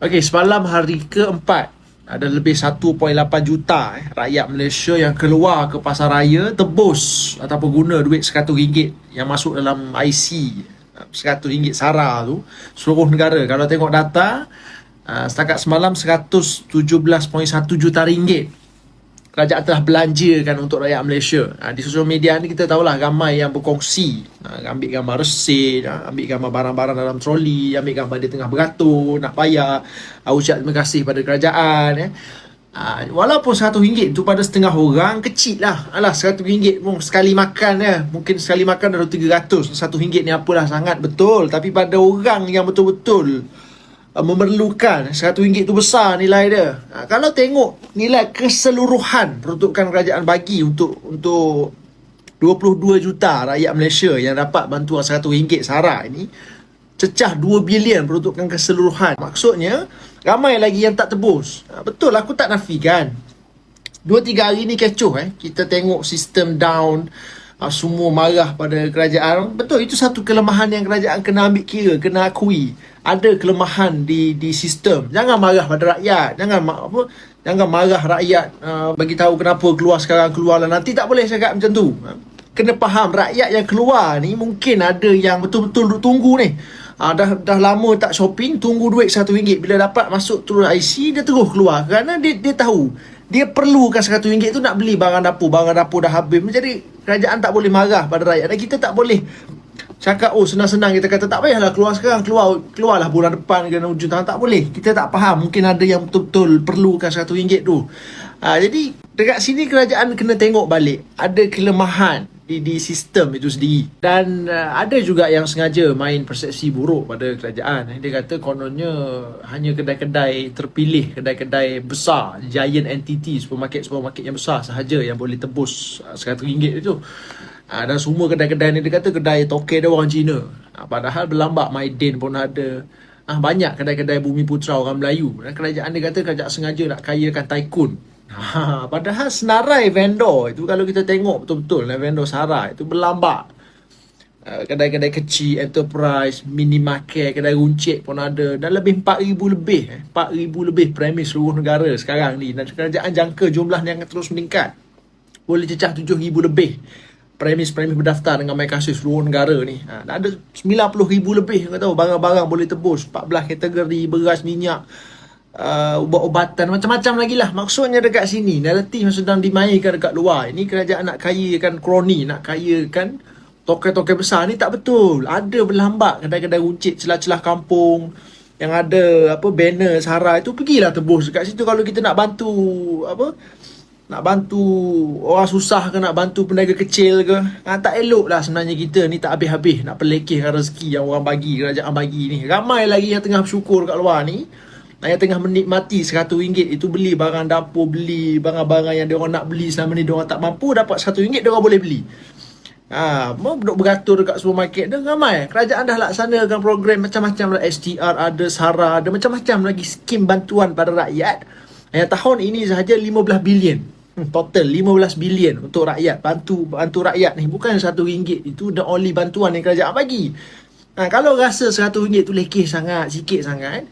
Okey, semalam hari keempat ada lebih 1.8 juta eh, rakyat Malaysia yang keluar ke pasar raya tebus ataupun guna duit RM100 yang masuk dalam IC RM100 SARA tu seluruh negara. Kalau tengok data uh, setakat semalam 117.1 juta ringgit kerajaan telah belanjakan untuk rakyat Malaysia. Ha, di sosial media ni kita tahulah ramai yang berkongsi. Ha, ambil gambar resit, ha, ambil gambar barang-barang dalam troli, ambil gambar dia tengah beratur, nak bayar. Ha, ucap terima kasih pada kerajaan. Ya. Ha, walaupun RM100 tu pada setengah orang, kecil lah. Alah, RM100 pun sekali makan ya. Mungkin sekali makan dah RM300. RM1 ni apalah sangat betul. Tapi pada orang yang betul-betul uh, memerlukan RM100 tu besar nilai dia. Ha, kalau tengok nilai keseluruhan peruntukan kerajaan bagi untuk untuk 22 juta rakyat Malaysia yang dapat bantuan RM100 SARA ini cecah 2 bilion peruntukan keseluruhan. Maksudnya ramai lagi yang tak tebus. Ha, betul aku tak nafikan. 2 3 hari ni kecoh eh. Kita tengok sistem down uh, semua marah pada kerajaan. Betul itu satu kelemahan yang kerajaan kena ambil kira, kena akui ada kelemahan di di sistem. Jangan marah pada rakyat. Jangan apa? Jangan marah rakyat uh, bagi tahu kenapa keluar sekarang keluarlah nanti tak boleh cakap macam tu. Kena faham rakyat yang keluar ni mungkin ada yang betul-betul tunggu ni. Uh, dah dah lama tak shopping tunggu duit RM1 bila dapat masuk turun IC dia terus keluar kerana dia dia tahu dia perlukan RM100 tu nak beli barang dapur. Barang dapur dah habis. Jadi kerajaan tak boleh marah pada rakyat. Dan kita tak boleh cakap oh senang-senang. Kita kata tak payahlah keluar sekarang. Keluar keluarlah bulan depan ke hujung tahun. Tak boleh. Kita tak faham. Mungkin ada yang betul-betul perlukan satu ringgit tu. Ha, jadi dekat sini kerajaan kena tengok balik. Ada kelemahan di, di sistem itu sendiri dan uh, ada juga yang sengaja main persepsi buruk pada kerajaan dia kata kononnya hanya kedai-kedai terpilih kedai-kedai besar giant entity supermarket-supermarket yang besar sahaja yang boleh tebus uh, RM100 itu Ha, dan semua kedai-kedai ni dia kata kedai toke dia orang Cina. Ha, padahal berlambak Maidin pun ada. Ha, banyak kedai-kedai bumi putra orang Melayu. Dan kerajaan dia kata kerajaan sengaja nak kayakan tycoon. Ha, padahal senarai vendor itu kalau kita tengok betul-betul vendor Sarah itu berlambak. Uh, kedai-kedai kecil, enterprise, minimarket, kedai runcit pun ada. Dan lebih 4,000 lebih. Eh. 4,000 lebih premis seluruh negara sekarang ni. Dan kerajaan jangka jumlah ni akan terus meningkat. Boleh cecah 7,000 lebih premis-premis berdaftar dengan Kasus seluruh negara ni. Ha, ada 90 ribu lebih kau tahu barang-barang boleh tebus 14 kategori beras minyak uh, ubat-ubatan macam-macam lagi lah. Maksudnya dekat sini narratif yang sedang dimainkan dekat luar. Ini kerajaan nak kayakan kroni nak kayakan token-token besar. Ni tak betul. Ada berlambak kedai-kedai runcit celah-celah kampung yang ada apa banner sara itu pergilah tebus. Dekat situ kalau kita nak bantu apa nak bantu orang susah ke nak bantu peniaga kecil ke ha, tak elok lah sebenarnya kita. Ni tak habis-habis nak pelekehkan rezeki yang orang bagi kerajaan bagi ni. Ramai lagi yang tengah bersyukur kat luar ni yang tengah menikmati RM100 itu beli barang dapur beli barang-barang yang dia orang nak beli selama ni dia orang tak mampu dapat RM100 dia orang boleh beli Ha, mau duduk beratur dekat supermarket dah ramai. Kerajaan dah laksanakan program macam-macam lah STR ada, SARA ada, macam-macam lagi skim bantuan pada rakyat. Yang tahun ini sahaja 15 bilion. Hmm, total 15 bilion untuk rakyat bantu bantu rakyat ni bukan satu ringgit itu the only bantuan yang kerajaan bagi ha, kalau rasa satu ringgit tu lekeh sangat sikit sangat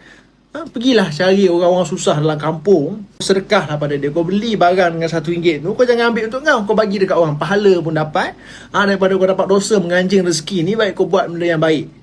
ha, pergilah cari orang-orang susah dalam kampung. Sedekah lah pada dia. Kau beli barang dengan satu ringgit tu kau jangan ambil untuk kau. Kau bagi dekat orang. Pahala pun dapat. Ha, daripada kau dapat dosa menganjing rezeki ni baik kau buat benda yang baik